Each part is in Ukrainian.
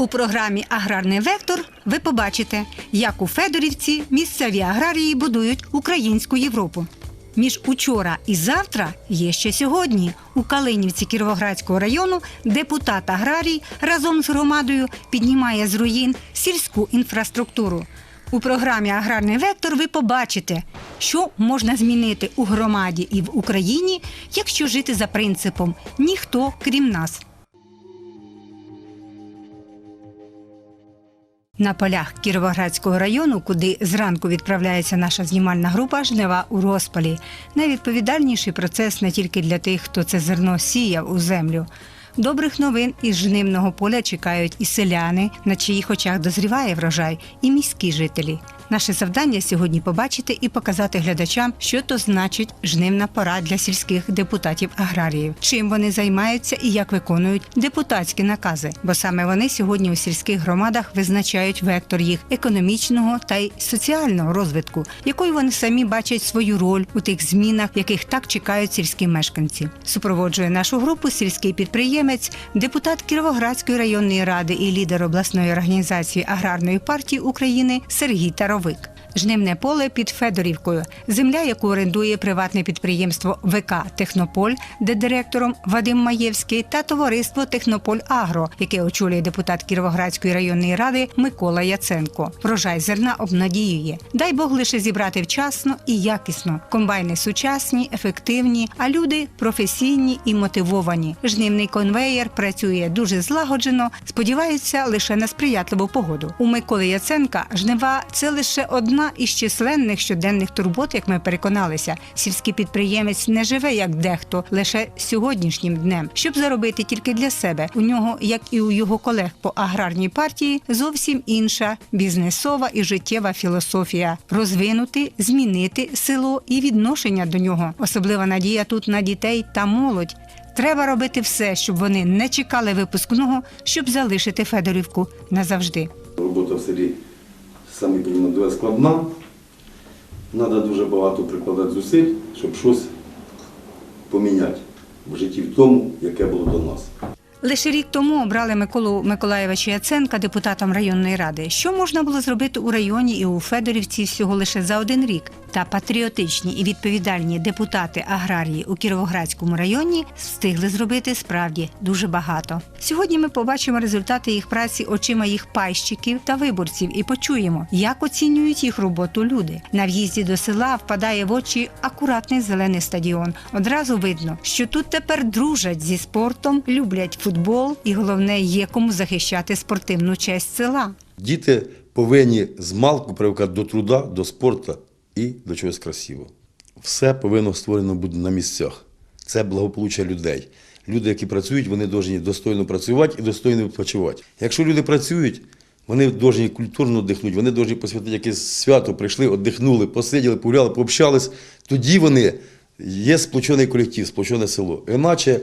У програмі Аграрний вектор ви побачите, як у Федорівці місцеві аграрії будують українську Європу. Між учора і завтра є ще сьогодні. У Калинівці Кіровоградського району депутат аграрій разом з громадою піднімає з руїн сільську інфраструктуру. У програмі Аграрний вектор ви побачите, що можна змінити у громаді і в Україні, якщо жити за принципом ніхто крім нас. На полях Кіровоградського району, куди зранку відправляється наша знімальна група жнива у розпалі. Найвідповідальніший процес не тільки для тих, хто це зерно сіяв у землю. Добрих новин із жнивного поля чекають і селяни, на чиїх очах дозріває врожай, і міські жителі. Наше завдання сьогодні побачити і показати глядачам, що то значить жнивна пора для сільських депутатів аграріїв, чим вони займаються і як виконують депутатські накази. Бо саме вони сьогодні у сільських громадах визначають вектор їх економічного та й соціального розвитку, якою вони самі бачать свою роль у тих змінах, яких так чекають сільські мешканці. Супроводжує нашу групу сільський підприємець, депутат Кіровоградської районної ради і лідер обласної організації аграрної партії України Сергій Таровик. Жнивне поле під Федорівкою, земля, яку орендує приватне підприємство ВК Технополь, де директором Вадим Маєвський, та товариство Технополь Агро, яке очолює депутат Кіровоградської районної ради Микола Яценко. Врожай зерна обнадіює. Дай Бог лише зібрати вчасно і якісно. Комбайни сучасні, ефективні, а люди професійні і мотивовані. Жнивний конвеєр працює дуже злагоджено. Сподіваються лише на сприятливу погоду. У Миколи Яценка жнива це лише одна із численних щоденних турбот, як ми переконалися. Сільський підприємець не живе як дехто лише сьогоднішнім днем, щоб заробити тільки для себе. У нього, як і у його колег по аграрній партії, зовсім інша бізнесова і життєва філософія розвинути, змінити село і відношення до нього. Особлива надія тут на дітей та молодь. Треба робити все, щоб вони не чекали випускного, щоб залишити Федорівку назавжди. Робота в селі, розуміємо, дуже складна. Треба дуже багато прикладати зусиль, щоб щось поміняти в житті в тому, яке було до нас. Лише рік тому обрали Миколу Миколаєвича Яценка депутатом районної ради. Що можна було зробити у районі і у Федорівці всього лише за один рік? Та патріотичні і відповідальні депутати аграрії у Кіровоградському районі встигли зробити справді дуже багато. Сьогодні ми побачимо результати їх праці очима їх пайщиків та виборців і почуємо, як оцінюють їх роботу люди. На в'їзді до села впадає в очі акуратний зелений стадіон. Одразу видно, що тут тепер дружать зі спортом, люблять футбол, і головне є кому захищати спортивну честь села. Діти повинні з малку привикати до труда, до спорту і до чогось красивого. Все повинно створено бути на місцях. Це благополуччя людей. Люди, які працюють, вони повинні достойно працювати і достойно відпочивати. Якщо люди працюють, вони повинні культурно дихнути, вони повинні посвятити якесь свято, прийшли, віддихнули, посиділи, погуляли, пообщались. Тоді вони є сплочений колектив, сплочене село. Іначе,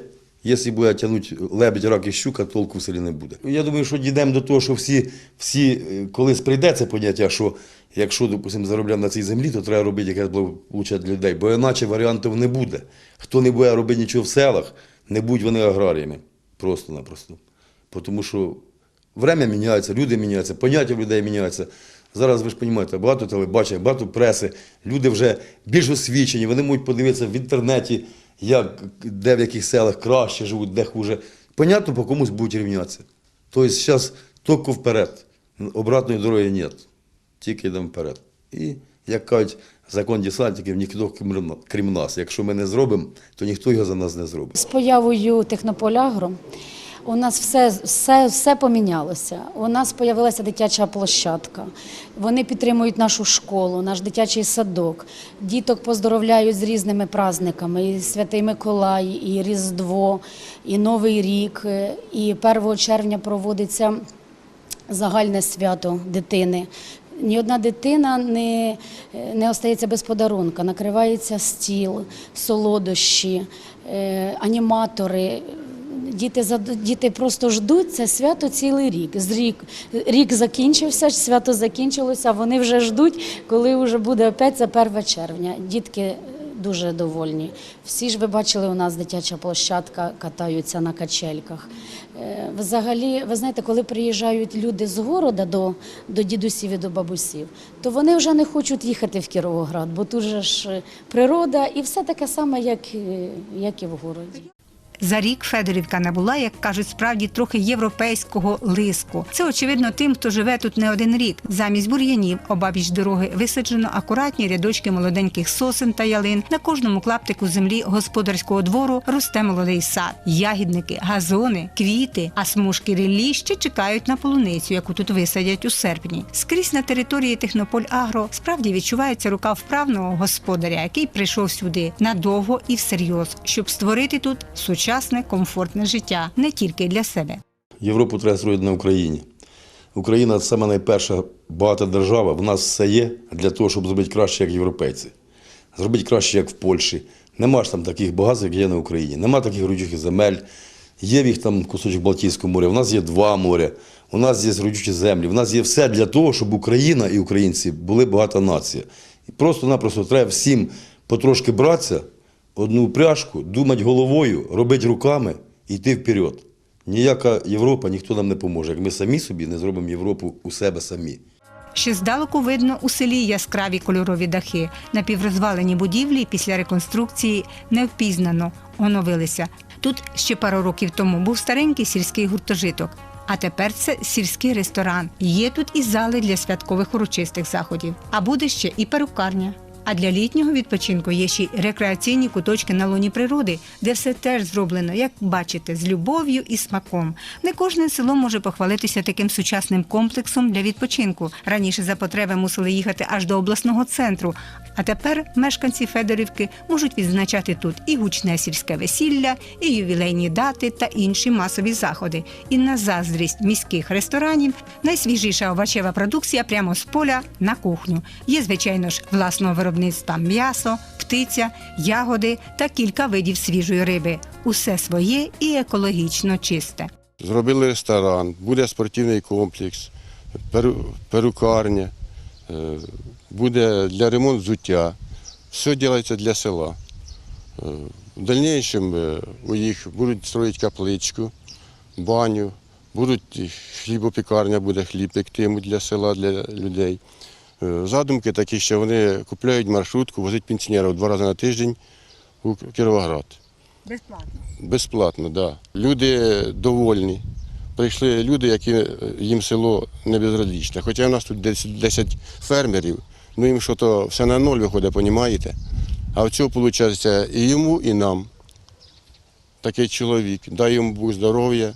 якщо буде тягнути лебедь, рак і щука, толку в селі не буде. Я думаю, що дійдемо до того, що всі, всі е, колись прийде це поняття, що якщо, допустимо, заробляємо на цій землі, то треба робити якесь благополуччя для людей, бо іначе варіантів не буде. Хто не буде робити нічого в селах, не будуть вони аграріями. Просто-напросто. Тому що время міняється, люди міняються, поняття людей міняються. Зараз ви ж розумієте, багато телебачення, багато преси, люди вже більш освічені, вони можуть подивитися в інтернеті, як, де в яких селах краще живуть, де хуже. Понятно, по комусь будуть рівнятися. Тобто зараз тільки вперед. Обратної дороги немає. Тільки йдемо вперед. І, як кажуть, закон десантників ніхто крім- нас. Якщо ми не зробимо, то ніхто його за нас не зробить. З появою технополягро у нас все, все, все помінялося. У нас з'явилася дитяча площадка. Вони підтримують нашу школу, наш дитячий садок. Діток поздоровляють з різними праздниками. І Святий Миколай, і Різдво, і Новий рік. І 1 червня проводиться загальне свято дитини. Ні одна дитина не, не остається без подарунка. Накривається стіл, солодощі, е, аніматори. Діти, діти просто ждуть це свято цілий рік. З рік. Рік закінчився, свято закінчилося, вони вже ждуть, коли вже буде опять це 1 червня. Дітки дуже довольні. Всі ж ви бачили, у нас дитяча площадка катаються на качельках. Е, Взагалі, ви знаєте, коли приїжджають люди з города до, до дідусів і до бабусів, то вони вже не хочуть їхати в Кіровоград, бо тут же ж е, природа і все таке саме, як, е, як і в городі. За рік Федорівка набула, як кажуть, справді трохи європейського лиску. Це очевидно тим, хто живе тут не один рік. Замість бур'янів обабіч дороги висаджено акуратні рядочки молоденьких сосен та ялин. На кожному клаптику землі господарського двору росте молодий сад, ягідники, газони, квіти, а смужки ріллі ще чекають на полуницю, яку тут висадять у серпні. Скрізь на території Технополь Агро справді відчувається рука вправного господаря, який прийшов сюди надовго і всерйоз, щоб створити тут сучасне комфортне життя не тільки для себе. Європу треба строїти на Україні. Україна це найперша багата держава. В нас все є для того, щоб зробити краще, як європейці. Зробити краще, як в Польщі. Нема ж там таких багатств, як є на Україні. Нема таких родючих земель. Є в їх там кусочок Балтійського моря, у нас є два моря, у нас є родючі землі. У нас є все для того, щоб Україна і українці були багата нація. Просто-напросто треба всім потрошки братися, одну пряжку, думати головою, робити руками і йти вперед. Ніяка Європа, ніхто нам не поможе, як ми самі собі не зробимо Європу у себе самі. Ще здалеку видно у селі яскраві кольорові дахи. Напіврозвалені будівлі після реконструкції невпізнано оновилися. Тут ще пару років тому був старенький сільський гуртожиток. А тепер це сільський ресторан. Є тут і зали для святкових урочистих заходів. А буде ще і перукарня. А для літнього відпочинку є ще й рекреаційні куточки на луні природи, де все теж зроблено, як бачите, з любов'ю і смаком. Не кожне село може похвалитися таким сучасним комплексом для відпочинку. Раніше за потреби мусили їхати аж до обласного центру. А тепер мешканці Федорівки можуть відзначати тут і гучне сільське весілля, і ювілейні дати та інші масові заходи. І на заздрість міських ресторанів найсвіжіша овочева продукція прямо з поля на кухню. Є, звичайно ж, власного виробництва м'ясо, птиця, ягоди та кілька видів свіжої риби. Усе своє і екологічно чисте. Зробили ресторан, буде спортивний комплекс, перукарня, буде для ремонту взуття. Все робиться для села. Е, В дальнейшем е, у їх будуть строїти капличку, баню, будуть хлібопікарня, буде хліб пектимуть для села, для людей. Е, Задумки такі, що вони купляють маршрутку, возять пенсіонерів два рази на тиждень у Кіровоград. Безплатно. Безплатно, так. Да. Люди довольні. Прийшли люди, які е, їм село не безразлічне. Хоча у нас тут 10, 10 фермерів, ну їм що то все на ноль виходить, розумієте? А в цього виходить і йому, і нам. Такий чоловік. Дай йому Бог здоров'я,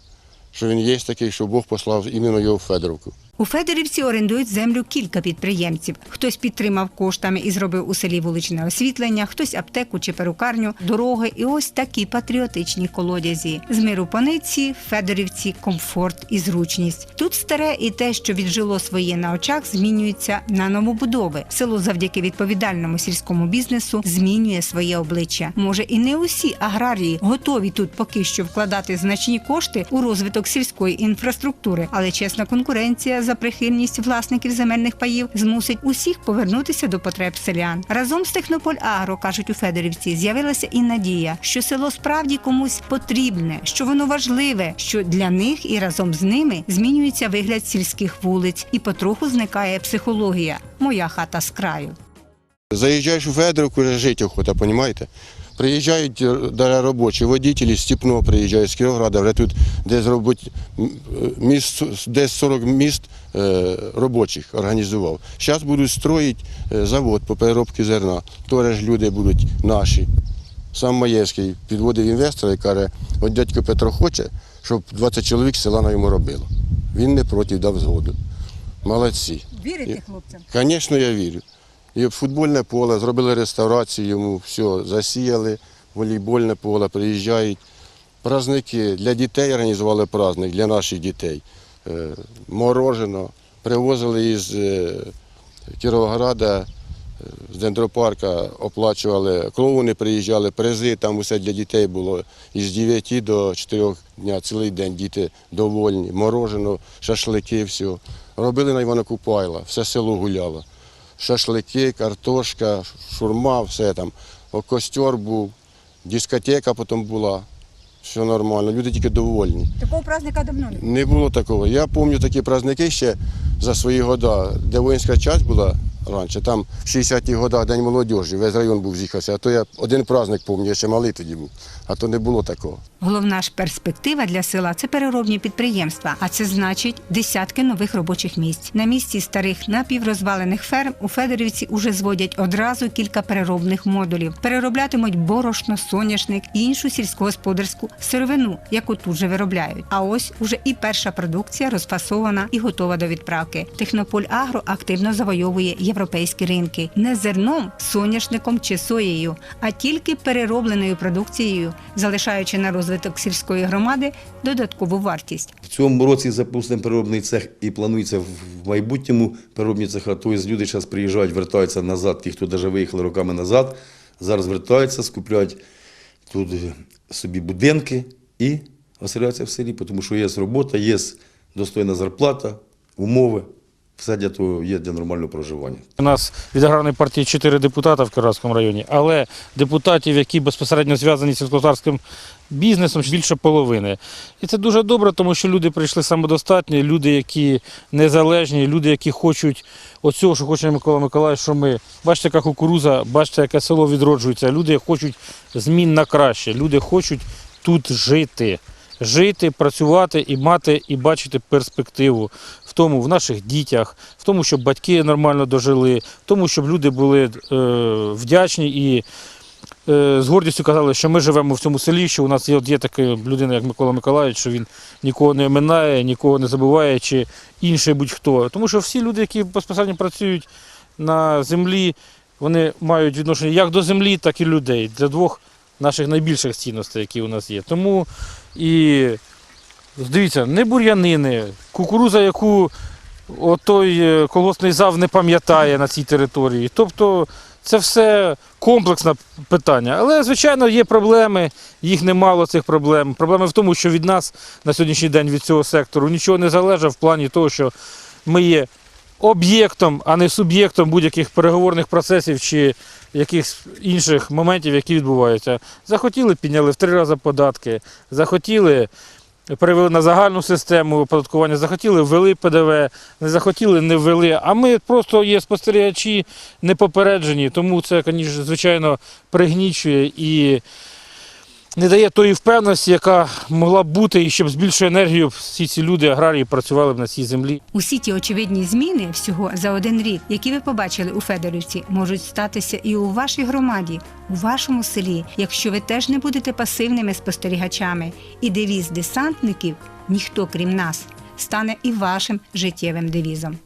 що він є такий, що Бог послав іменно його в Федоровку. У Федорівці орендують землю кілька підприємців. Хтось підтримав коштами і зробив у селі вуличне освітлення, хтось аптеку чи перукарню, дороги і ось такі патріотичні колодязі. З миру пониці, Федорівці, комфорт і зручність. Тут старе і те, що віджило своє на очах, змінюється на новобудови. Село завдяки відповідальному сільському бізнесу змінює своє обличчя. Може, і не усі аграрії готові тут поки що вкладати значні кошти у розвиток сільської інфраструктури, але чесна конкуренція за прихильність власників земельних паїв змусить усіх повернутися до потреб селян. Разом з Технополь Агро кажуть у Федорівці, з'явилася і надія, що село справді комусь потрібне, що воно важливе, що для них і разом з ними змінюється вигляд сільських вулиць, і потроху зникає психологія. Моя хата з краю. Заїжджаєш у Федоровку, вже жити охота, розумієте? Приїжджають е, даже робочі, водителі з Степного приїжджають, з Кіровограда, вже тут десь робить міст, десь 40 міст е, робочих організував. Зараз будуть строїти е, завод по переробці зерна. Теж люди будуть наші. Сам Маєвський підводив інвестора і каже, от дядько Петро хоче, щоб 20 чоловік села на йому робило. Він не проти, дав згоду. Молодці. Вірите хлопцям? Звісно, я вірю. І футбольне поле, зробили реставрацію йому, все, засіяли, волейбольне поле, приїжджають. Праздники для дітей організували праздник, для наших дітей. Е, Морожено. Привозили із е, Кіровограда, е, з дендропарка, оплачували, клоуни приїжджали, призи, там усе для дітей було. Із 9 до 4 дня, цілий день діти довольні. Морожено, шашлики, все. Робили на Івана Купайла, все село гуляло шашлики, картошка, шурма, все там. о, костер був, дискотека потім була. Все нормально, люди тільки довольні. Такого праздника давно не Не було такого. Я пам'ятаю такі праздники ще за свої года, де воїнська часть була раніше, там в 60-ті годах День молодіжі, весь район був з'їхався. А то я один праздник пам'ятаю, ще малий тоді був, а то не було такого. Головна ж перспектива для села це переробні підприємства, а це значить десятки нових робочих місць. На місці старих напіврозвалених ферм у Федорівці уже зводять одразу кілька переробних модулів. Перероблятимуть борошно, соняшник і іншу сільськогосподарську сировину, яку тут же виробляють. А ось уже і перша продукція розфасована і готова до відправки. Технополь Агро активно завойовує європейські ринки не зерном, соняшником чи соєю, а тільки переробленою продукцією, залишаючи на розвиток сільської громади додаткову вартість. В цьому році запустимо переробний цех і планується в майбутньому переробні цеха. Тобто люди зараз приїжджають, вертаються назад, ті, хто навіть виїхали роками назад, зараз вертаються, скупляють тут собі будинки і оселяються в селі, тому що є робота, є достойна зарплата, умови, все для є для нормального проживання. У нас від аграрної партії чотири депутата в Кіровському районі, але депутатів, які безпосередньо зв'язані з сільськогосподарським бізнесом, більше половини. І це дуже добре, тому що люди прийшли самодостатні, люди, які незалежні, люди, які хочуть оцього, що хоче Микола Миколаївич, що ми. Бачите, яка кукуруза, бачите, яке село відроджується. Люди хочуть змін на краще, люди хочуть тут жити. Жити, працювати і мати і бачити перспективу в тому, в наших дітях, в тому, щоб батьки нормально дожили, в тому, щоб люди були е, вдячні і е, з гордістю казали, що ми живемо в цьому селі, що у нас є, є така людина, як Микола Миколаївич, що він нікого не оминає, нікого не забуває, чи інший будь-хто. Тому що всі люди, які безпосередньо працюють на землі, вони мають відношення як до землі, так і людей. Для двох наших найбільших цінностей, які у нас є. Тому і дивіться, не бур'янини, кукуруза, яку отой е, колгоспний зав не пам'ятає на цій території. Тобто це все комплексне питання. Але, звичайно, є проблеми, їх немало цих проблем. Проблема в тому, що від нас на сьогоднішній день від цього сектору нічого не залежить в плані того, що ми є об'єктом, а не суб'єктом будь-яких переговорних процесів чи якихось інших моментів, які відбуваються. Захотіли, підняли в три рази податки, захотіли. Перевели на загальну систему оподаткування, захотіли, ввели ПДВ, не захотіли, не ввели. А ми просто є спостерігачі не попереджені, тому це, звичайно, пригнічує і не дає тої впевненості, яка могла б бути, і щоб з більшою енергією всі ці люди, аграрії, працювали б на цій землі. Усі ті очевидні зміни всього за один рік, які ви побачили у Федорівці, можуть статися і у вашій громаді, у вашому селі, якщо ви теж не будете пасивними спостерігачами. І девіз десантників ніхто крім нас стане і вашим життєвим девізом.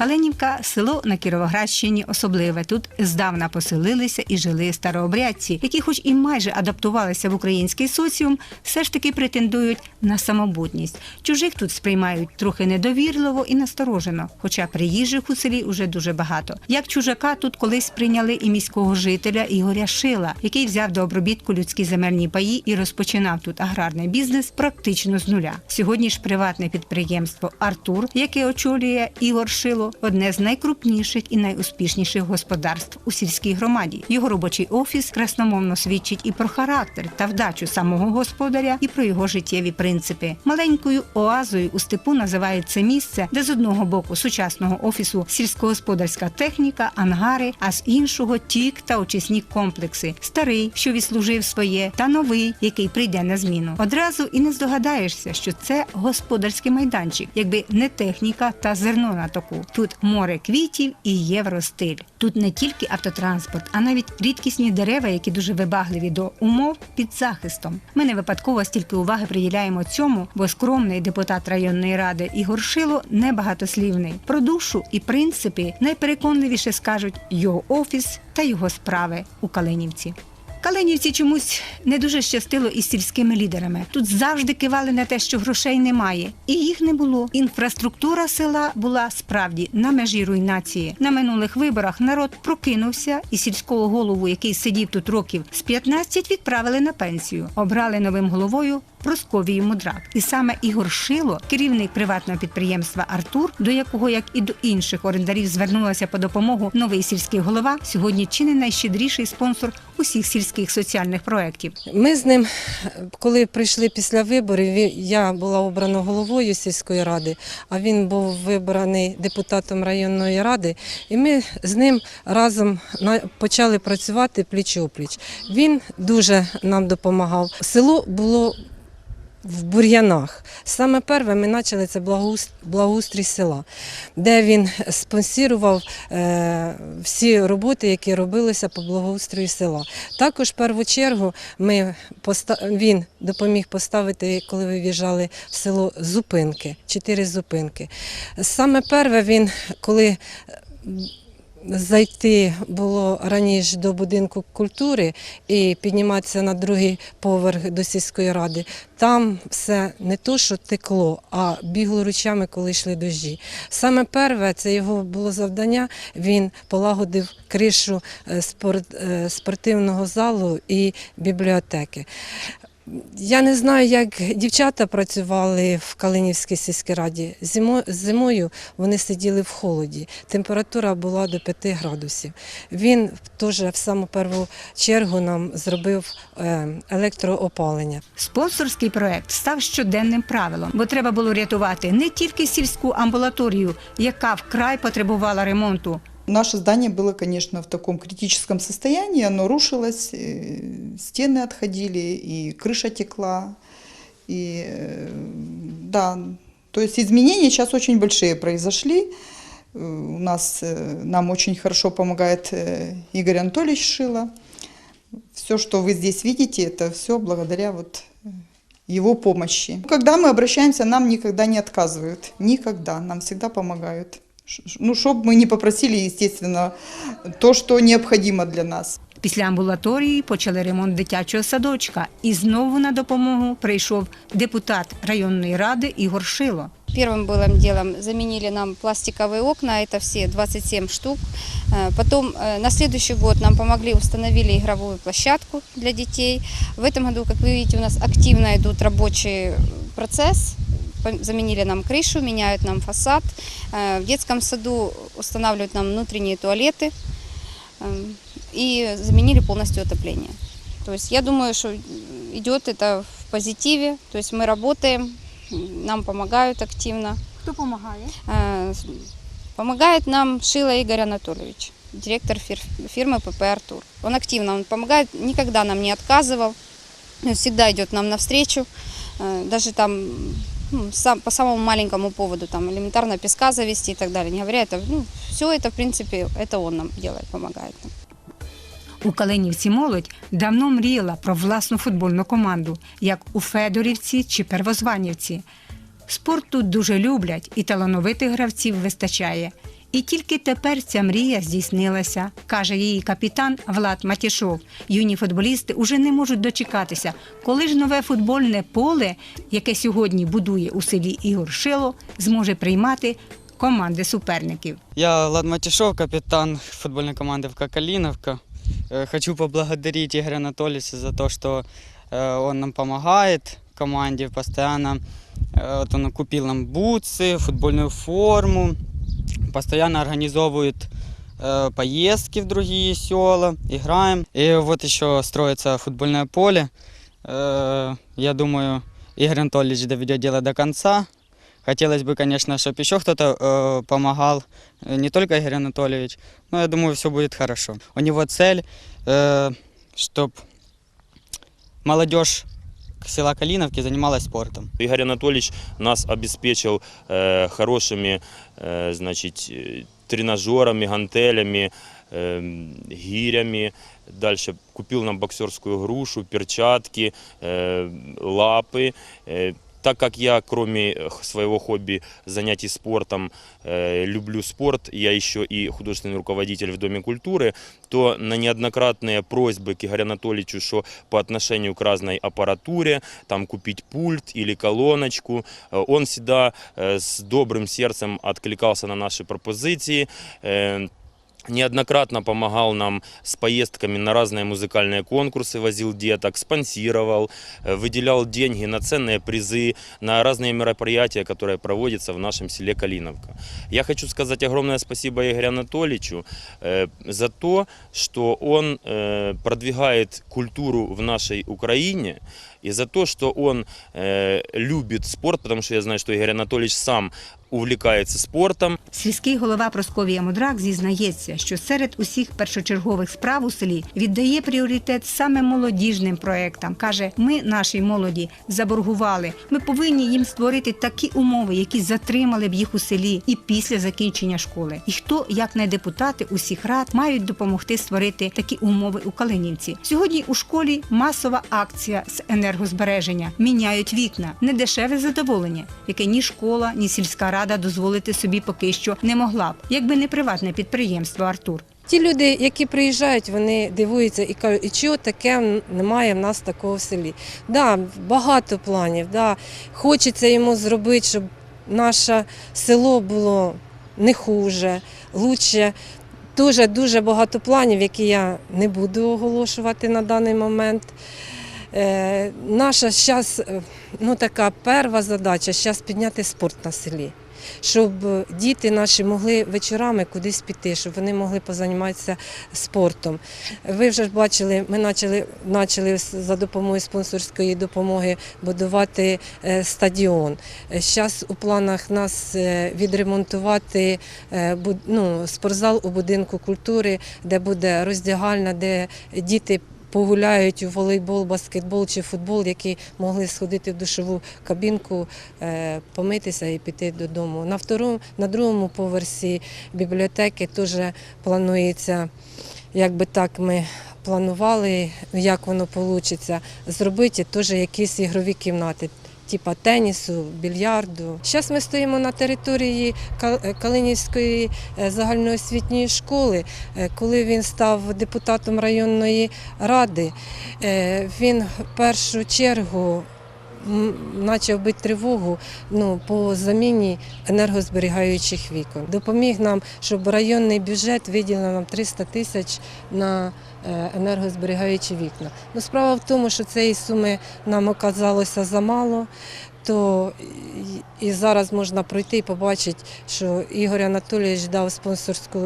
Калинівка село на Кіровоградщині особливе. Тут здавна поселилися і жили старообрядці, які, хоч і майже адаптувалися в український соціум, все ж таки претендують на самобутність. Чужих тут сприймають трохи недовірливо і насторожено, хоча приїжджих у селі уже дуже багато. Як чужака тут колись прийняли і міського жителя Ігоря Шила, який взяв до обробітку людські земельні паї і розпочинав тут аграрний бізнес практично з нуля. Сьогодні ж приватне підприємство Артур, яке очолює Ігор Шило, одне з найкрупніших і найуспішніших господарств у сільській громаді. Його робочий офіс красномовно свідчить і про характер та вдачу самого господаря, і про його життєві принципи. Маленькою оазою у степу називають це місце, де з одного боку сучасного офісу сільськогосподарська техніка, ангари, а з іншого тік та очисні комплекси. Старий, що відслужив своє, та новий, який прийде на зміну. Одразу і не здогадаєшся, що це господарський майданчик, якби не техніка та зерно на току. Тут море квітів і євростиль. Тут не тільки автотранспорт, а навіть рідкісні дерева, які дуже вибагливі до умов під захистом. Ми не випадково стільки уваги приділяємо цьому, бо скромний депутат районної ради Ігор Шило небагатослівний. Про душу і принципи найпереконливіше скажуть його офіс та його справи у Калинівці. Калинівці чомусь не дуже щастило із сільськими лідерами. Тут завжди кивали на те, що грошей немає, і їх не було. Інфраструктура села була справді на межі руйнації. На минулих виборах народ прокинувся, і сільського голову, який сидів тут років з 15, відправили на пенсію. Обрали новим головою Просковію Мудрак. І саме Ігор Шило, керівник приватного підприємства Артур, до якого, як і до інших орендарів, звернулася по допомогу новий сільський голова, сьогодні чи не найщедріший спонсор усіх сільських соціальних проєктів. Ми з ним, коли прийшли після виборів, я була обрана головою сільської ради, а він був вибраний депутатом районної ради. І ми з ним разом почали працювати пліч опліч. Він дуже нам допомагав. Село було в бур'янах. Саме перше ми почали це благоустрій села, де він спонсорував е, всі роботи, які робилися по благоустрою села. Також в першу чергу ми він допоміг поставити, коли ви в'їжджали в село, зупинки, чотири зупинки. Саме перше він, коли Зайти було раніше до будинку культури і підніматися на другий поверх до сільської ради. Там все не то, що текло, а бігло ручами, коли йшли дощі. Саме перше, це його було завдання. Він полагодив кришу е, е, спортивного залу і бібліотеки. Я не знаю, як дівчата працювали в Калинівській сільській раді. Зимою вони сиділи в холоді. Температура була до 5 градусів. Він теж в саму першу чергу нам зробив е, електроопалення. Спонсорський проект став щоденним правилом, бо треба було рятувати не тільки сільську амбулаторію, яка вкрай потребувала ремонту, Наше здание было, конечно, в таком критическом состоянии, оно рушилось, э, стены отходили, и крыша текла. И, э, да, то есть изменения сейчас очень большие произошли. Э, У нас, нам очень хорошо помогает Игорь Анатольевич Шило. Все, что вы здесь видите, это все благодаря вот его помощи. Когда мы обращаемся, нам никогда не отказывают. Никогда. Нам всегда помогают. Ш- ш- Ну, чтобы мы не попросили, естественно, то, что необходимо для нас. Після амбулаторії почали ремонт дитячого садочка, і знову на допомогу прийшов депутат районної ради Ігор Шило. Первым было делом заменили нам пластиковые окна, это все 27 штук. Э, Потом э, на следующий год нам помогли, установили игровую площадку для детей. В этом году, как вы видите, у нас активно идут рабочий процесс. Заменили нам крышу, меняют нам фасад. Э, В детском саду устанавливают нам внутренние туалеты э, и заменили полностью отопление. То есть я думаю, что идет это в позитиве. То есть мы работаем, нам помогают активно. Хто допомагає? Э, Помогает нам Шила Игорь Анатольевич, директор фир- фирмы ПП «Артур». Он активно, он помогает, никогда нам не отказывал, всегда идет нам навстречу, Э, даже там ну, сам, по самому маленькому поводу, там элементарно песка завести и так далее. Не говоря, это, ну, все это, в принципе, это он нам делает, помогает нам. У Калинівці молодь давно мріяла про власну футбольну команду, як у Федорівці чи Первозванівці. Спорт тут дуже люблять і талановитих гравців вистачає. І тільки тепер ця мрія здійснилася, каже її капітан Влад Матішов. Юні футболісти уже не можуть дочекатися, коли ж нове футбольне поле, яке сьогодні будує у селі Ігор Шило, зможе приймати команди суперників. Я Влад Матишов, капитан футбольной команды ФК Калиновка. Э, Хочу поблагодарить Игоря Анатольевича за то, что э, он нам помогает команде постоянно. Э, Вот он купил нам бутсы, футбольную форму, постоянно организовывает э, поездки в другие села, играем. И вот еще строится футбольное поле. Э, Я думаю, Игорь Анатольевич доведет дело до конца. Хотелось бы, конечно, чтобы еще кто-то э, помогал, Э, не только Игорь Анатольевич, но я думаю, все будет хорошо. У него цель, э, чтобы молодежь села Калиновки занималась спортом. Игорь Анатольевич нас обеспечил э, хорошими э, значит, э, тренажерами, гантелями, э, гирями. Дальше купил нам боксерскую грушу, перчатки, э, лапы, э, так как я, кроме э, х- своего хобби занятий спортом, э, люблю спорт, я еще и художественный руководитель в Доме культуры, то на неоднократные просьбы к Игорю Анатольевичу, что по отношению к разной аппаратуре, там купить пульт или колоночку, э, он всегда э, с добрым сердцем откликался на наши пропозиции, э, неоднократно помогал нам с поездками на разные музыкальные конкурсы, возил деток, спонсировал, э, выделял деньги на ценные призы, на разные мероприятия, которые проводятся в нашем селе Калиновка. Я хочу сказать огромное спасибо Игорю Анатольевичу э, за то, что он э, продвигает культуру в нашей Украине, и за то, что он э, любит спорт, потому что я знаю, что Игорь Анатольевич сам увлекается спортом, Сільський голова Просковія Мудрак зізнається, що серед усіх першочергових справ у селі віддає пріоритет саме молодіжним проектам. каже: ми нашій молоді заборгували. Ми повинні їм створити такі умови, які затримали б їх у селі і після закінчення школи. І хто, як не депутати усіх рад, мають допомогти створити такі умови у Калинівці. Сьогодні у школі масова акція з енергозбереження. Міняють вікна. Недешеве задоволення, яке ні школа, ні сільська рада дозволити собі поки що не могла б, якби не приватне підприємство Артур. Ті люди, які приїжджають, вони дивуються і кажуть, і чого таке немає в нас такого в селі. Да, багато планів. Да. Хочеться йому зробити, щоб наше село було не хуже, лучше. Дуже дуже багато планів, які я не буду оголошувати на даний момент. Е, наша зараз, ну така перша задача зараз підняти спорт на селі. Щоб діти наші могли вечорами кудись піти, щоб вони могли позайматися спортом. Ви вже бачили, ми почали, почали за допомогою спонсорської допомоги будувати е, стадіон. Зараз у планах нас е, відремонтувати е, ну, спортзал у будинку культури, де буде роздягальна, де діти погуляють у волейбол, баскетбол чи футбол, які могли сходити в душову кабінку, е, помитися і піти додому. На второму, на другому поверсі бібліотеки теж планується, як би так ми планували, як воно вийде, зробити теж якісь ігрові кімнати. Типа тенісу, більярду. Зараз ми стоїмо на території Кал- Калинівської е, загальноосвітньої школи. Е, Коли він став депутатом районної ради, е, він в першу чергу почав бити тривогу ну, по заміні енергозберігаючих вікон. Допоміг нам, щоб районний бюджет виділив нам 300 тисяч на е, енергозберігаючі вікна. Ну, справа в тому, що цієї суми нам оказалося замало. То і- зараз можна пройти і побачити, що Ігор Анатолійович дав спонсорську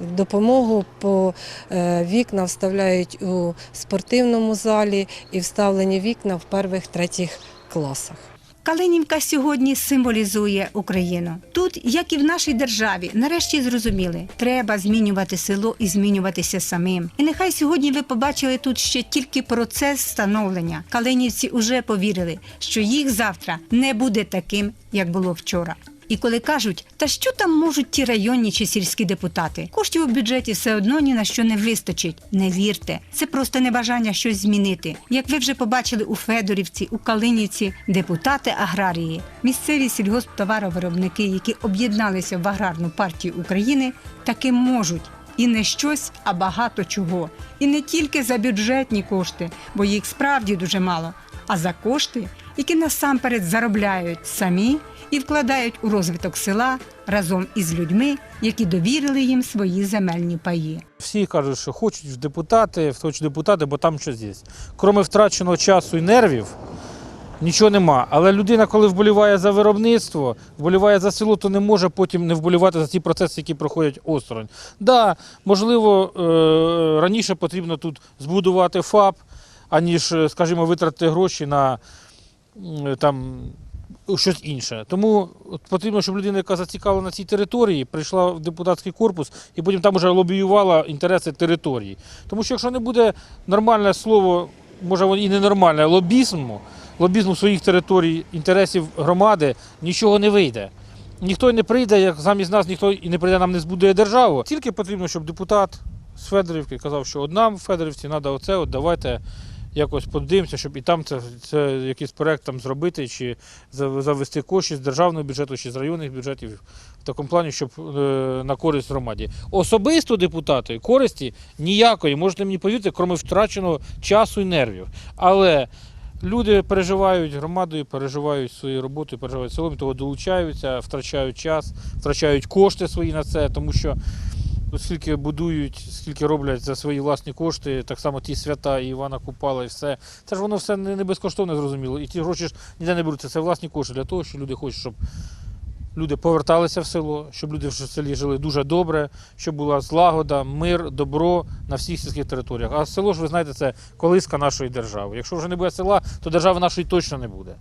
допомогу по е, вікна вставляють у спортивному залі і вставлені вікна в перших третіх класах. Калинівка сьогодні символізує Україну. Тут, як і в нашій державі, нарешті зрозуміли, треба змінювати село і змінюватися самим. І нехай сьогодні ви побачили тут ще тільки процес становлення. Калинівці вже повірили, що їх завтра не буде таким, як було вчора. І коли кажуть, та що там можуть ті районні чи сільські депутати? Коштів у бюджеті все одно ні на що не вистачить. Не вірте, це просто небажання щось змінити. Як ви вже побачили у Федорівці, у Калинівці, депутати аграрії, місцеві сільгосптоваровиробники, які об'єдналися в аграрну партію України, таки можуть. І не щось, а багато чого. І не тільки за бюджетні кошти, бо їх справді дуже мало, а за кошти, які насамперед заробляють самі і вкладають у розвиток села разом із людьми, які довірили їм свої земельні паї. Всі кажуть, що хочуть в депутати, хочуть депутати, бо там щось є. Кроме втраченого часу і нервів, нічого нема. Але людина, коли вболіває за виробництво, вболіває за село, то не може потім не вболівати за ті процеси, які проходять осторонь. Да, можливо, е, раніше потрібно тут збудувати ФАП, аніж, е, скажімо, витратити гроші на там. Щось інше. Тому от потрібно, щоб людина, яка зацікавлена цій території, прийшла в депутатський корпус і потім там вже лобіювала інтереси території. Тому що якщо не буде нормальне слово, може воно і ненормальне, лобізму, лобізму своїх територій, інтересів громади, нічого не вийде. Ніхто не прийде, як замість нас ніхто і не прийде, нам не збудує державу. Тільки потрібно, щоб депутат з Федорівки казав, що нам в Федорівці треба оце, от давайте якось подивимося, щоб і там це, це якийсь проект там зробити, чи завести кошти з державного бюджету, чи з районних бюджетів в такому плані, щоб е, на користь громаді. Особисто депутати користі ніякої, можете мені повірити, крім втраченого часу і нервів. Але люди переживають громадою, переживають свою роботу, переживають селом, того долучаються, втрачають час, втрачають кошти свої на це, тому що скільки будують, скільки роблять за свої власні кошти, так само ті свята, і Івана Купала, і все. Це ж воно все не, не безкоштовно зрозуміло. І ті гроші ж ніде не беруться. Це власні кошти для того, що люди хочуть, щоб люди поверталися в село, щоб люди в селі жили дуже добре, щоб була злагода, мир, добро на всіх сільських територіях. А село ж ви знаєте, це колиска нашої держави. Якщо вже не буде села, то держави нашої точно не буде.